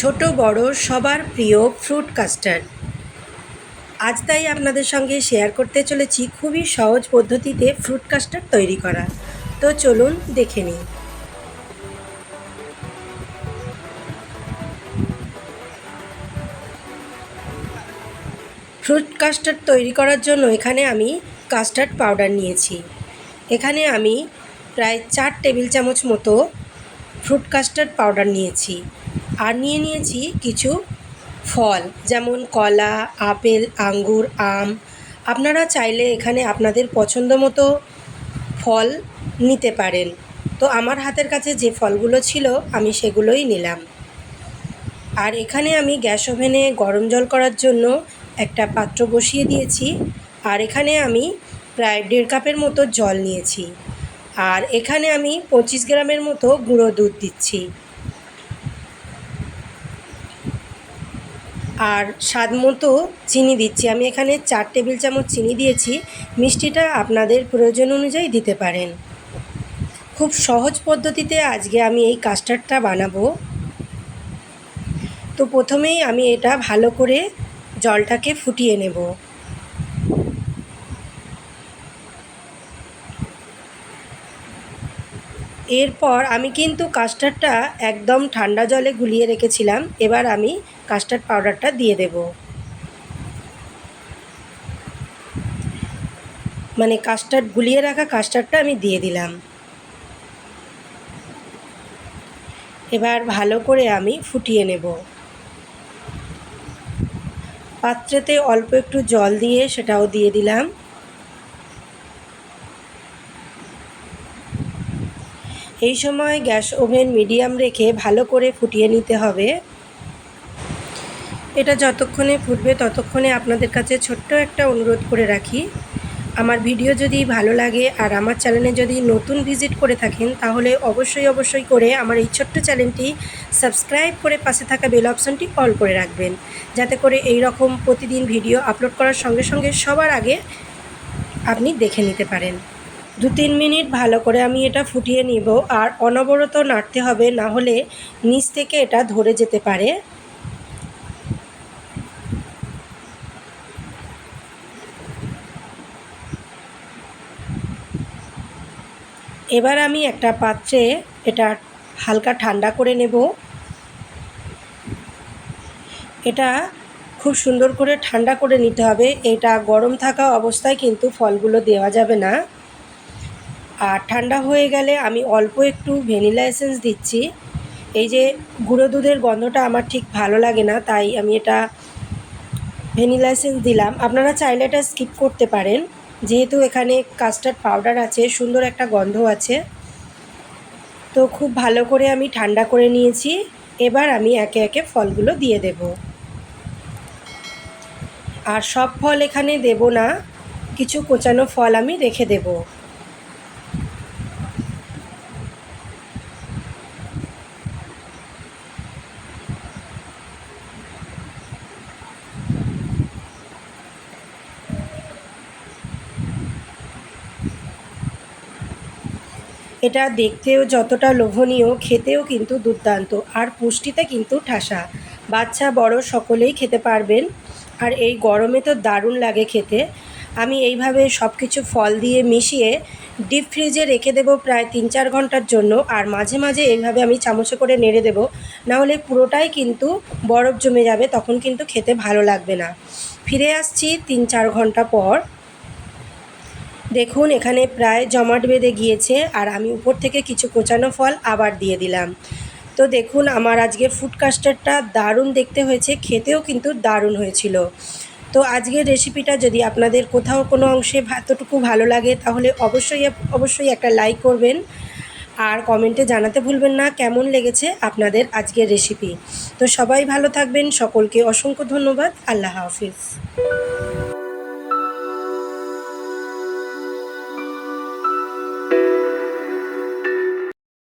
ছোট, বড়, সবার প্রিয় ফ্রুট কাস্টার্ড আজ তাই আপনাদের সঙ্গে শেয়ার করতে চলেছি খুবই সহজ পদ্ধতিতে ফ্রুট কাস্টার্ড তৈরি করা। তো চলুন দেখে নিই। ফ্রুট কাস্টার্ড তৈরি করার জন্য এখানে আমি কাস্টার্ড পাউডার নিয়েছি। এখানে আমি প্রায় চার টেবিল চামচ মতো ফ্রুট কাস্টার্ড পাউডার নিয়েছি। আর নিয়ে নিয়েছি কিছু ফল, যেমন কলা, আপেল, আঙ্গুর, আম। আপনারা চাইলে এখানে আপনাদের পছন্দ মতো ফল নিতে পারেন। তো আমার হাতের কাছে যে ফলগুলো ছিল, আমি সেগুলোই নিলাম। আর এখানে আমি গ্যাস ওভেনে গরম জল করার জন্য একটা পাত্র বসিয়ে দিয়েছি। আর এখানে আমি প্রায় দেড় কাপের মতো জল নিয়েছি। আর এখানে আমি পঁচিশ গ্রামের মতো গুঁড়ো দুধ দিচ্ছি। আর স্বাদ মতো চিনি দিচ্ছি। আমি এখানে চার টেবিল চামচ চিনি দিয়েছি। মিষ্টিটা আপনাদের প্রয়োজন অনুযায়ী দিতে পারেন। খুব সহজ পদ্ধতিতে আজকে আমি এই কাস্টার্ডটা বানাবো। তো প্রথমেই আমি এটা ভালো করে জলটাকে ফুটিয়ে নেব। এরপর আমি কিন্তু কাস্টার্ডটা একদম ঠান্ডা জলে গুলিয়ে রেখেছিলাম। এবার আমি কাস্টার্ড পাউডারটা দিয়ে দেব। মানে কাস্টার্ড গুলিয়ে রাখা কাস্টার্ডটা আমি দিয়ে দিলাম। এবার ভালো করে আমি ফুটিয়ে নেব। পাত্রেতে অল্প একটু জল দিয়ে সেটাও দিয়ে দিলাম। এই সময় গ্যাস ওভেন মিডিয়াম রেখে ভালো করে ফুটিয়ে নিতে হবে। এটা যতক্ষণে ফুটবে ততক্ষণে আপনাদের কাছে ছোট্ট একটা অনুরোধ করে রাখি। আমার ভিডিও যদি ভালো লাগে আর আমার চ্যানেলে যদি নতুন ভিজিট করে থাকেন, তাহলে অবশ্যই অবশ্যই করে আমার এই ছোট্ট চ্যানেলটি সাবস্ক্রাইব করে পাশে থাকা বেল অপশানটি অল করে রাখবেন। যাতে করে এই রকম প্রতিদিন ভিডিও আপলোড করার সঙ্গে সঙ্গে সবার আগে আপনি দেখে নিতে পারেন। দু তিন মিনিট ভালো করে আমি এটা ফুটিয়ে নিব আর অনবরত নাড়তে হবে, না হলে নিচ থেকে এটা ধরে যেতে পারে। এবার আমি একটা পাত্রে এটা হালকা ঠান্ডা করে নেব। এটা খুব সুন্দর করে ঠান্ডা করে নিতে হবে। এটা গরম থাকা অবস্থায় কিন্তু ফলগুলো দেওয়া যাবে না। আর ঠান্ডা হয়ে গেলে আমি অল্প একটু ভ্যানিলা এসেন্স দিচ্ছি। এই যে গুঁড়ো দুধের গন্ধটা আমার ঠিক ভালো লাগে না, তাই আমি এটা ভ্যানিলা এসেন্স দিলাম। আপনারা চাইলে এটা স্কিপ করতে পারেন, যেহেতু এখানে কাস্টার্ড পাউডার আছে, সুন্দর একটা গন্ধ আছে। তো খুব ভালো করে আমি ঠান্ডা করে নিয়েছি, এবার আমি একে একে ফলগুলো দিয়ে দেব। আর সব ফল এখানে দেব না, কিছু কোচানো ফল আমি রেখে দেবো। এটা দেখতেও যতটা লোভনীয়, খেতেও কিন্তু দুর্দান্ত। আর পুষ্টিতে কিন্তু ঠাসা। বাচ্চা, বড় সকলেই খেতে পারবেন। আর এই গরমে তো দারুণ লাগে খেতে। আমি এইভাবে সব কিছু ফল দিয়ে মিশিয়ে ডিপ ফ্রিজে রেখে দেবো প্রায় তিন চার ঘণ্টার জন্য। আর মাঝে মাঝে এইভাবে আমি চামচে করে নেড়ে দেবো। নাহলে পুরোটাই কিন্তু বরফ জমে যাবে, তখন কিন্তু খেতে ভালো লাগবে না। ফিরে আসছি তিন চার ঘণ্টা পর। দেখুন, এখানে প্রায় জমাট বেঁধে গিয়েছে আর আমি উপর থেকে কিছু কোচানো ফল আবার দিয়ে দিলাম। তো দেখুন, আমার আজকের ফুড কাস্টার্ডটা দারুণ দেখতে হয়েছে, খেতেও কিন্তু দারুণ হয়েছিল। তো আজকের রেসিপিটা যদি আপনাদের কোথাও কোনো অংশে এতটুকু ভালো লাগে, তাহলে অবশ্যই অবশ্যই একটা লাইক করবেন। আর কমেন্টে জানাতে ভুলবেন না, কেমন লেগেছে আপনাদের আজকের রেসিপি। তো সবাই ভালো থাকবেন, সকলকে অসংখ্য ধন্যবাদ, আল্লাহ হাফিজ।